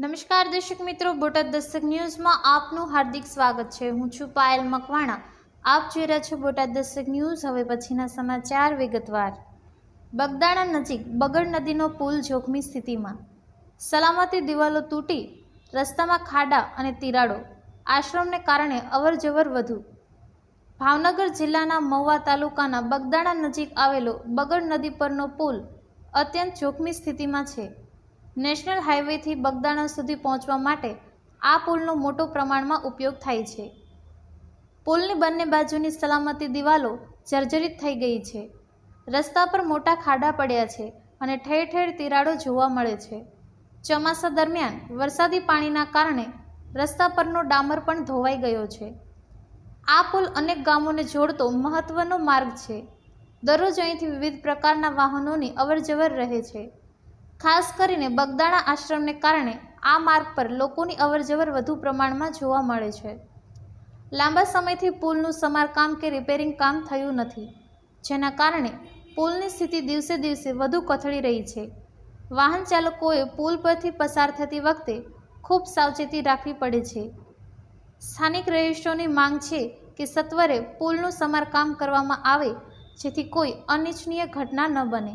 નમસ્કાર દર્શક મિત્રો, બોટાદ દસ્તક ન્યૂઝમાં આપનું હાર્દિક સ્વાગત છે. હું છું પાયલ મકવાણા. આપ જોઈ રહ્યા છો બોટાદ દસ્તક ન્યૂઝ. હવે પછીના સમાચાર વિગતવાર. બગદાણા નજીક બગડ નદીનો પુલ જોખમી સ્થિતિમાં. સલામતી દિવાલો તૂટી, રસ્તામાં ખાડા અને તિરાડો. આશ્રમને કારણે અવરજવર વધુ. ભાવનગર જિલ્લાના મહુવા તાલુકાના બગદાણા નજીક આવેલો બગડ નદી પરનો પુલ અત્યંત જોખમી સ્થિતિમાં છે. નેશનલ હાઈવેથી બગદાણા સુધી પહોંચવા માટે આ પુલનો મોટો પ્રમાણમાં ઉપયોગ થાય છે. પુલની બંને બાજુની સલામતી દિવાલો જર્જરિત થઈ ગઈ છે. રસ્તા પર મોટા ખાડા પડ્યા છે અને ઠેર ઠેર તિરાડો જોવા મળે છે. ચોમાસા દરમિયાન વરસાદી પાણીના કારણે રસ્તા પરનો ડામર પણ ધોવાઈ ગયો છે. આ પુલ અનેક ગામોને જોડતો મહત્વનો માર્ગ છે. દરરોજ અહીંથી વિવિધ પ્રકારના વાહનોની અવરજવર રહે છે. ખાસ કરીને બગદાણા આશ્રમને કારણે આ માર્ગ પર લોકોની અવરજવર વધુ પ્રમાણમાં જોવા મળે છે. લાંબા સમયથી પુલનું સમારકામ કે રિપેરિંગ કામ થયું નથી, જેના કારણે પુલની સ્થિતિ દિવસે દિવસે વધુ કથળી રહી છે. વાહન ચાલકોએ પુલ પરથી પસાર થતી વખતે ખૂબ સાવચેતી રાખવી પડે છે. સ્થાનિક રહીશોની માંગ છે કે સત્વરે પુલનું સમારકામ કરવામાં આવે, જેથી કોઈ અનિચ્છનીય ઘટના ન બને.